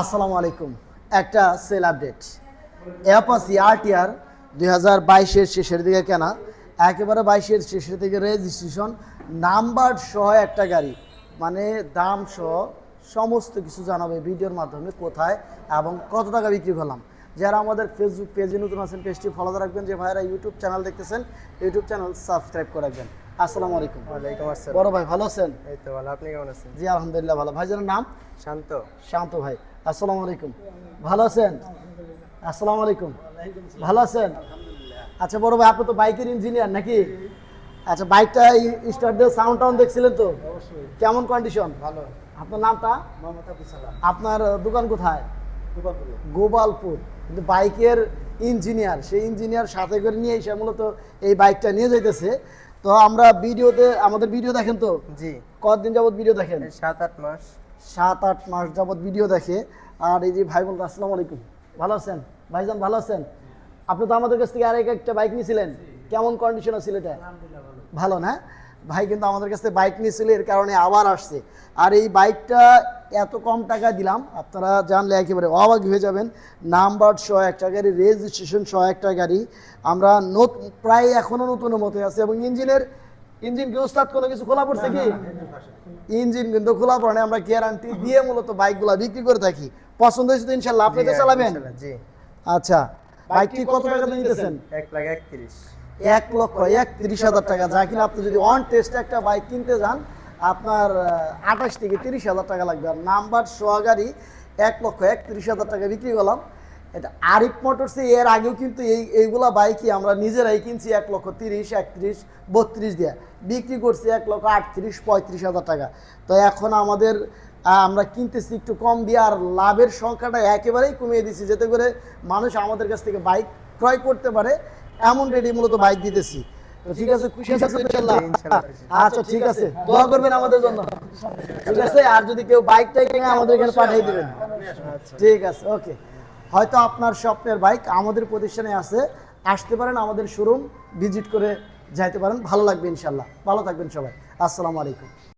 আসসালামু আলাইকুম। একটা সেল আপডেট। অ্যাপাসি আরটিআর দুই হাজার বাইশের শেষের দিকে কেনা, একেবারে বাইশের শেষের দিকে রেজিস্ট্রেশন নাম্বার সহ একটা গাড়ি। মানে দাম সহ সমস্ত কিছু জানাবে ভিডিওর মাধ্যমে কোথায় এবং কত টাকা বিক্রি করলাম। যারা আমাদের ফেসবুক পেজে নতুন আছেন পেজটি ফলো রাখবেন। যে ভাইরা ইউটিউব চ্যানেল দেখতেছেন ইউটিউব চ্যানেল সাবস্ক্রাইব করে রাখবেন। আসসালামু আলাইকুম। ওয়ালাইকুম আসসালাম। বড় ভাই ভালো আছেন? এই তো ভালো আপনি কেমন আছেন? জি আলহামদুলিল্লাহ ভালো। ভাইজানের নাম? শান্ত। শান্ত ভাই আসসালামু আলাইকুম। ভালো আছেন? আসসালামু আলাইকুম। ভালো আছেন? আচ্ছা বড় ভাই আপনি তো বাইকের ইঞ্জিনিয়ার নাকি? আচ্ছা বাইকটা স্টার্ট দিয়ে সাউন্ড টাউন দেখছিলেন তো? কেমন কন্ডিশন ভালো। আপনার নামটা? আপনার দোকান কোথায়? গোপালপুর। কিন্তু বাইকের ইঞ্জিনিয়ার সেই ইঞ্জিনিয়ার সাথে করে নিয়ে এসে মূলত এই বাইকটা নিয়ে যাইতেছে। তো আমরা ভিডিওতে আমাদের ভিডিও দেখেন তো? জি। কতদিন যাবত ভিডিও দেখেন? সাত আট মাস। সাত আট মাস যাবত ভিডিও দেখে। আর এই যে ভাই বোন আসসালাম আলাইকুম। ভালো আছেন? ভাইজান ভালো আছেন? আপনি তো আমাদের কাছ থেকে আরেক একটা বাইক নিয়েছিলেন কেমন কন্ডিশন ছিল এটা? ভালো না? ভাই কিন্তু আমাদের কাছে বাইক নিয়েছিল এর কারণে আবার আসছে। আর এই বাইকটা এত কম টাকা দিলাম আপনারা জানলে একেবারে অবাক হয়ে যাবেন। নাম্বার সহ একটা গাড়ি রেজিস্ট্রেশন সহ একটা গাড়ি। আমরা নত- প্রায় এখনও নতুনের মতো আছে এবং ইঞ্জিনের ইঞ্জিন কি ওস্তাদ কোনো কিছু খোলা পড়ছে কি? ইঞ্জিন কিন্তু খোলা পড়ে আমরা গ্যারান্টি দিয়ে মূলত বাইকগুলো বিক্রি করে থাকি। পছন্দ হয়েছে তো ইনশাল্লাহ আপনি তো চালাবেন? আচ্ছা বাইকটি কত টাকা নিতেছেন এক লাখ একত্রিশ। এক লক্ষ এক একত্রিশ হাজার টাকা। যা কিনা আপনি যদি অন টেস্ট একটা বাইক কিনতে যান, আপনার আঠাশ থেকে তিরিশ হাজার টাকা লাগবে। আর নাম্বার সোয়াগাড়ি এক লক্ষ এক একত্রিশ হাজার টাকা বিক্রি করলাম। এটা আরিফ মোটরসে, এর আগেও কিন্তু এই, এইগুলা বাইকই আমরা নিজেরাই কিনছি এক লক্ষ তিরিশ, একত্রিশ, বত্রিশ দিয়ে। বিক্রি করছি এক লক্ষ আটত্রিশ, পঁয়ত্রিশ হাজার টাকা। তো এখন আমাদের আমরা কিনতেছি একটু কম দিয়ে, আর লাভের সংখ্যাটা একেবারেই কমিয়ে দিচ্ছি যাতে করে মানুষ আমাদের কাছ থেকে বাইক ক্রয় করতে পারে। এমন রেডি মূলত বাইক দিতেছি। ঠিক আছে, খুশি। আচ্ছা ঠিক আছে। দোয়া করবেন আমাদের জন্য। ঠিক আছে, আর যদি কেউ বাইকটাই কিনে আমাদের এখানে পাঠিয়ে দিবেন। ঠিক আছে ওকে হয়তো আপনার স্বপ্নের বাইক আমাদের প্রতিষ্ঠানে আছে। আসতে পারেন আমাদের শোরুম ভিজিট করে যাইতে পারেন। ভালো লাগবে ইনশাল্লাহ। ভালো থাকবেন সবাই। আসসালামু আলাইকুম।